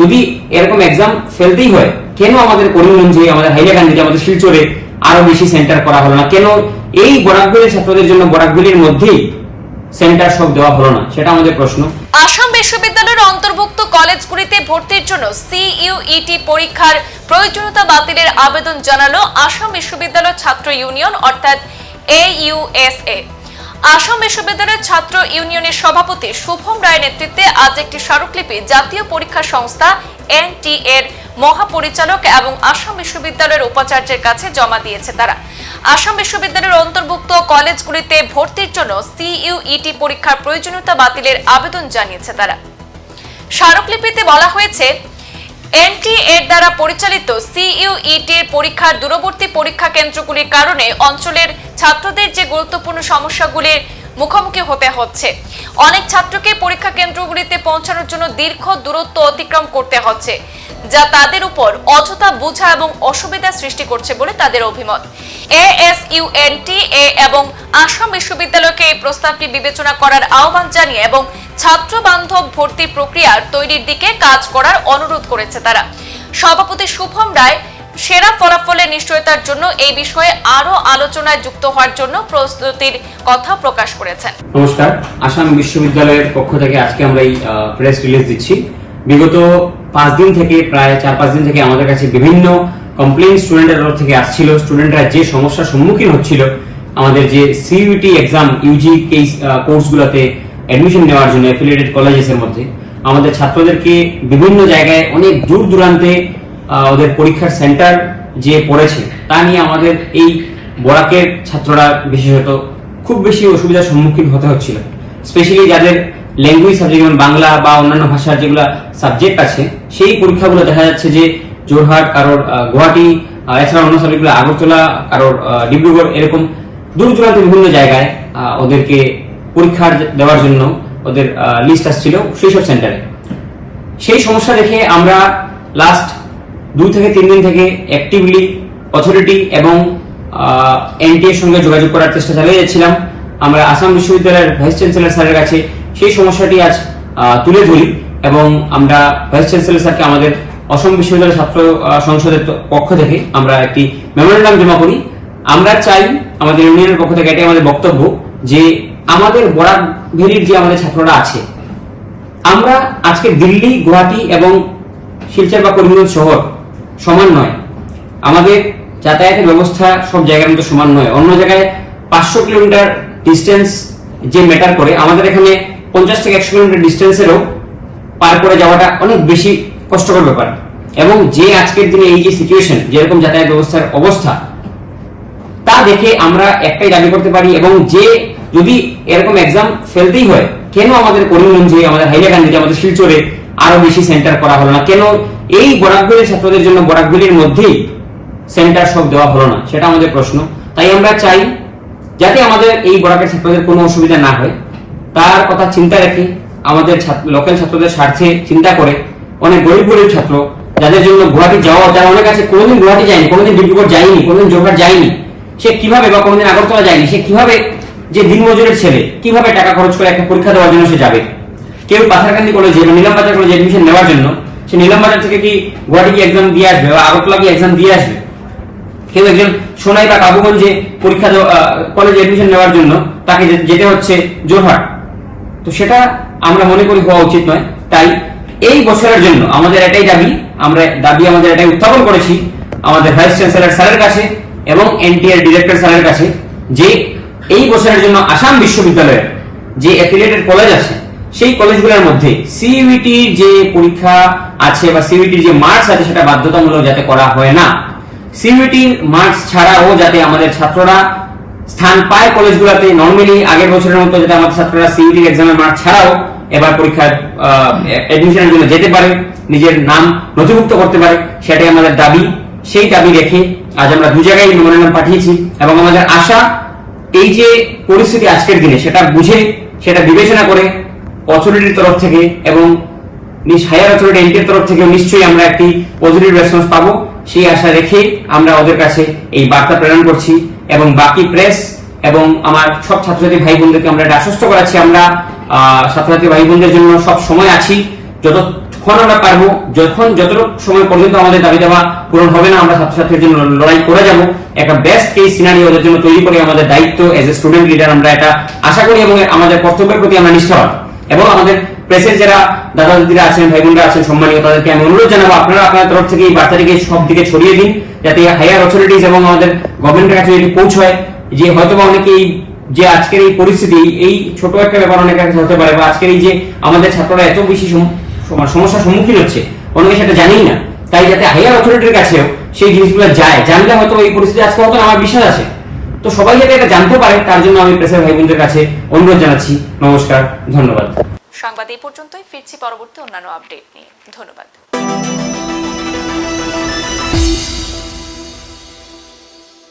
যদি এরকম এক্সাম ফেলতেই হয়, কেন আমাদের করিমগঞ্জে, আমাদের হাইলাকান্দিতে, আমাদের শিলচরে আরও বেশি সেন্টার করা হলো না? কেন এই বরাকগুলির ছাত্রদের জন্য, বরাকগুলির মধ্যেই সেন্টার সব দেওয়া হলো না? সেটা আমাদের প্রশ্ন। আসাম বিশ্ববিদ্যালয়ের অন্তর্ভুক্ত কলেজগুলিতে ভর্তির জন্য সিইউইটি পরীক্ষার প্রয়োজনীয়তা বাতিলের আবেদন জানালো আসাম বিশ্ববিদ্যালয় ছাত্র ইউনিয়ন, অর্থাৎ এইউএসএ আসাম বিশ্ববিদ্যালয়ের ছাত্র ইউনিয়নের সভাপতি শুভম রায়ের নেতৃত্বে আজ একটি স্মারকলিপি জাতীয় পরীক্ষা সংস্থা এনটি এর মহাপরিচালক এবং আসাম বিশ্ববিদ্যালয়ের উপাচার্যের কাছে জমা দিয়েছে তারা। আসাম বিশ্ববিদ্যালয়ের অন্তর্ভুক্ত কলেজগুলিতে ভর্তির জন্য সিইউইটি পরীক্ষার প্রয়োজনীয়তা বাতিলের আবেদন জানিয়েছে তারা। স্মারকলিপিতে বলা হয়েছে এনটি এর দ্বারা পরিচালিত সিইউইটির পরীক্ষার দূরবর্তী পরীক্ষা কেন্দ্রগুলির কারণে অঞ্চলের ছাত্রদের যে গুরুত্বপূর্ণ সমস্যাগুলির মুখোমুখি হতে হচ্ছে। অনেক ছাত্রকে পরীক্ষা কেন্দ্রগুলিতে পৌঁছানোর জন্য দীর্ঘ দূরত্ব অতিক্রম করতে হচ্ছে, যা তাদের উপর অযথা বোঝা এবং অসুবিধা সৃষ্টি করছে বলে তাদের অভিমত। এএসইউএনটি এ এবং আসাম বিশ্ববিদ্যালয়কে এই প্রস্তাবটি বিবেচনা করার আহ্বান জানিয়ে এবং ছাত্র বান্ধব ভর্তি প্রক্রিয়ার তৈরির দিকে কাজ করার অনুরোধ করেছে তারা। সভাপতি শুভম রায়, সেরা ফলাফলের নিশ্চয়তার জন্য এই বিষয়ে আরও আলোচনায় যুক্ত হওয়ার জন্য প্রস্তুতির কথা প্রকাশ করেছেন। নমস্কার, আসাম বিশ্ববিদ্যালয়ের পক্ষ থেকে আজকে আমরা এই প্রেস রিলিজ দিচ্ছি। বিগত পাঁচ দিন থেকে, প্রায় চার পাঁচ দিন থেকে আমাদের কাছে বিভিন্ন কমপ্লেন স্টুডেন্টের তরফ থেকে আসছিল। স্টুডেন্টরা যে সমস্যার সম্মুখীন হচ্ছিল, আমাদের যে সিইউটি এক্সাম ইউজি কোর্সগুলোতে অ্যাডমিশন নেওয়ার জন্য অ্যাফিলিয়েটেড কলেজেসের মধ্যে। আমাদের ছাত্রদেরকে বিভিন্ন জায়গায় অনেক দূর দূরান্তে ওদের পরীক্ষার সেন্টার যে পড়েছে, তা নিয়ে আমাদের এই বরাকের ছাত্ররা বিশেষত খুব বেশি অসুবিধার সম্মুখীন হতে হচ্ছিল। স্পেশালি যাদের ল্যাঙ্গুয়েজ সাবজেক্ট যেমন বাংলা বা অন্যান্য ভাষার যেগুলো সাবজেক্ট আছে, সেই পরীক্ষাগুলো দেখা যাচ্ছে যে জোরহাট, কারোর গুয়াহাটি এছাড়া অন্য সাবজেক্টগুলো আগরতলা, কারোর ডিব্রুগড়, এরকম দূর দূরান্তে বিভিন্ন জায়গায় ওদেরকে পরীক্ষা দেওয়ার জন্য ওদের লিস্ট আসছিল সেই সব সেন্টারে সেই সমস্যা দেখে আমরা লাস্ট দুই থেকে তিন দিন থেকে অ্যাক্টিভলি অথরিটি এবং এনটি এর সঙ্গে যোগাযোগ করার চেষ্টা চালিয়ে যাচ্ছিলাম। আমরা আসাম বিশ্ববিদ্যালয়ের ভাইস চ্যান্সেলর স্যারের কাছে সেই সমস্যাটি আজ তুলে ধরি এবং আমরা ভাইস চ্যান্সেলর স্যারকে আমাদের অসম বিশ্ববিদ্যালয় ছাত্র সংসদের পক্ষ থেকে আমরা একটি মেমোরেন্ডাম জমা করি। আমরা চাই আমাদের ইউনিয়নের পক্ষ থেকে এটাই আমাদের বক্তব্য যে আমাদের বরাক ভেলির যে আমাদের ছাত্ররা আছে, আমরা আজকে দিল্লি, গুয়াহাটি এবং শিলচর বা করিমগঞ্জ শহর সমান নয়। আমাদের যাতায়াতের ব্যবস্থা সব জায়গার মধ্যে সমান নয়। অন্য জায়গায় পাঁচশো কিলোমিটার ডিস্টেন্স যে ম্যাটার করে, আমাদের এখানে পঞ্চাশ থেকে একশো কিলোমিটার ডিস্টেন্সেরও পার করে যাওয়াটা অনেক বেশি কষ্টকর ব্যাপার। এবং যে আজকের দিনে এই যে সিচুয়েশন যেরকম যাতায়াত ব্যবস্থার অবস্থা, তা দেখে আমরা একটাই দাবি করতে পারি এবং যে যদি এরকম এক্সাম ফেলতেই হয়, কেন আমাদের করিমগঞ্জে, আমাদের হাইলাকান্দিতে, আমাদের শিলচরে আরও বেশি সেন্টার করা হলো না? কেন এই বরাকগুলির ছাত্রদের জন্য বরাকগুলির মধ্যেই সেন্টার সব দেওয়া হলো না? সেটা আমাদের প্রশ্ন। তাই আমরা চাই, যাতে আমাদের এই বরাকের ছাত্রদের কোনো অসুবিধা না হয়। তার কথা চিন্তা রেখে আমাদের লোকাল ছাত্রদের স্বার্থে চিন্তা করে অনেক গরিব গরিব ছাত্র, যাদের জন্য গুয়াহাটি যাওয়া, যারা অনেক আছে, কোনোদিন গুয়াহাটি যায়নি, কোনোদিন ডিব্রুগড় যায়নি, কোনোদিন জোরহাট যায়নি, সে কীভাবে বা কোনোদিন আগরতলা যায়নি, সে কীভাবে যে দিনমজুরের ছেলে কীভাবে টাকা খরচ করে একটা পরীক্ষা দেওয়ার জন্য সে যাবে? কেউ পাথারকান্দি কলেজে বা নীলামবাজার কলেজে এডমিশন নেওয়ার জন্য সে নীলামবাজার থেকে কি গুয়াহাটি কি এক্সাম দিয়ে আসবে বা আগরতলা কি এক্সাম দিয়ে আসবে? কেউ একজন সোনাই বা কাবুগঞ্জে পরীক্ষা কলেজে এডমিশন নেওয়ার জন্য তাকে যেতে হচ্ছে জোরহাট। তো সেটা আমরা মনে করি হওয়া উচিত নয়। তাই এই বছরের জন্য আমাদের এটাই দাবি, আমরা দাবি আমাদের এটাই উত্থাপন করেছি আমাদের ভাইস চ্যান্সেলর স্যারের কাছে এবং এনটিআর ডিরেক্টর স্যারের কাছে যে এই বছরের জন্য আসাম বিশ্ববিদ্যালয়ের যে অ্যাফিলিয়েটেড কলেজ আছে, সেই কলেজগুলোর মধ্যে সিইউটি যে পরীক্ষা আছে বা সিইউটি যে মার্কস আছে সেটা বাধ্যতামূলক যাতে করা হয় না। সিইউটি মার্কস ছাড়াও যাতে আমাদের ছাত্ররা স্থান পায় কলেজগুলোতে নর্মালি আগের বছরের মতো যাতে আমাদের ছাত্ররা সিইউটি এক্সামের মার্ক ছাড়াও এবার পরীক্ষার অ্যাডমিশনের জন্য যেতে পারে, নিজের নাম নথিভুক্ত করতে পারে, সেটাই আমাদের দাবি। সেই দাবি রেখে আজ আমরা দু জায়গায় মেমোরেন্ডাম পাঠিয়েছি এবং আমাদের আশা এই যে পরিস্থিতি আজকের দিনে, সেটা বুঝে, সেটা বিবেচনা করে অথরিটির তরফ থেকে এবং হায়ার অথরিটি এনটির তরফ থেকে নিশ্চয়ই আমরা একটি পজিটিভ রেসপন্স পাবো। সেই আশা রেখে আমরা ওদের কাছে এই বার্তা প্রেরণ করছি এবং বাকি প্রেস এবং আমার সব ছাত্রছাত্রী ভাই বোনদেরকে আমরা আশ্বস্ত করাচ্ছি। আমরা ছাত্রছাত্রী ভাই বোনদের জন্য সব সময় আছি। যত আমরা পারব, যখন যতটুকু সময় পর্যন্ত আমাদের দাবি দেওয়া পূরণ হবে না, আমরা ছাত্রছাত্রীর জন্য লড়াই করে যাব। একটা বেস্ট কেস সিনারি ওদের জন্য তৈরি করে আমাদের দায়িত্ব এজ এ স্টুডেন্ট লিডার আমরা এটা আশা করি এবং আমাদের কর্তব্যের প্রতি আমরা নিষ্ঠাবান এবং আমাদের প্রেসের যারা দাদা দিদিরা আছেন ভাই বোনরা আছেন, সম্মানীয় তাদেরকে আমি অনুরোধ জানাব, আপনারা আপনার তরফ থেকে এই বার্তাটিকে সব দিকে ছড়িয়ে দিন, যাতে হায়ার অথরিটিস এবং আমাদের গভর্নমেন্টের কাছে এটি পৌঁছয়, যে হয়তো বা অনেকে এই যে আজকের এই পরিস্থিতি, এই ছোট একটা ব্যাপার অনেকের কাছে হতে পারে, বা আজকের এই যে আমাদের ছাত্ররা এত বেশি সমস্যার সম্মুখীন হচ্ছে। অনেকে সেটা জানেই না। তাই যাতে হায়ার অথরিটির কাছেও সেই জিনিসগুলো যায়, জানলে হয়তো এই পরিস্থিতি আজকে হতো আমার বিশ্বাস আছে। তো সবাই যাতে এটা জানতে পারে, তার জন্য আমি প্রেসার ভাই বোনদের কাছে অনুরোধ জানাচ্ছি। নমস্কার, ধন্যবাদ। সংবাদ এই পর্যন্তই, ফিরছি পরবর্তী অন্যান্য আপডেট নিয়ে। ধন্যবাদ।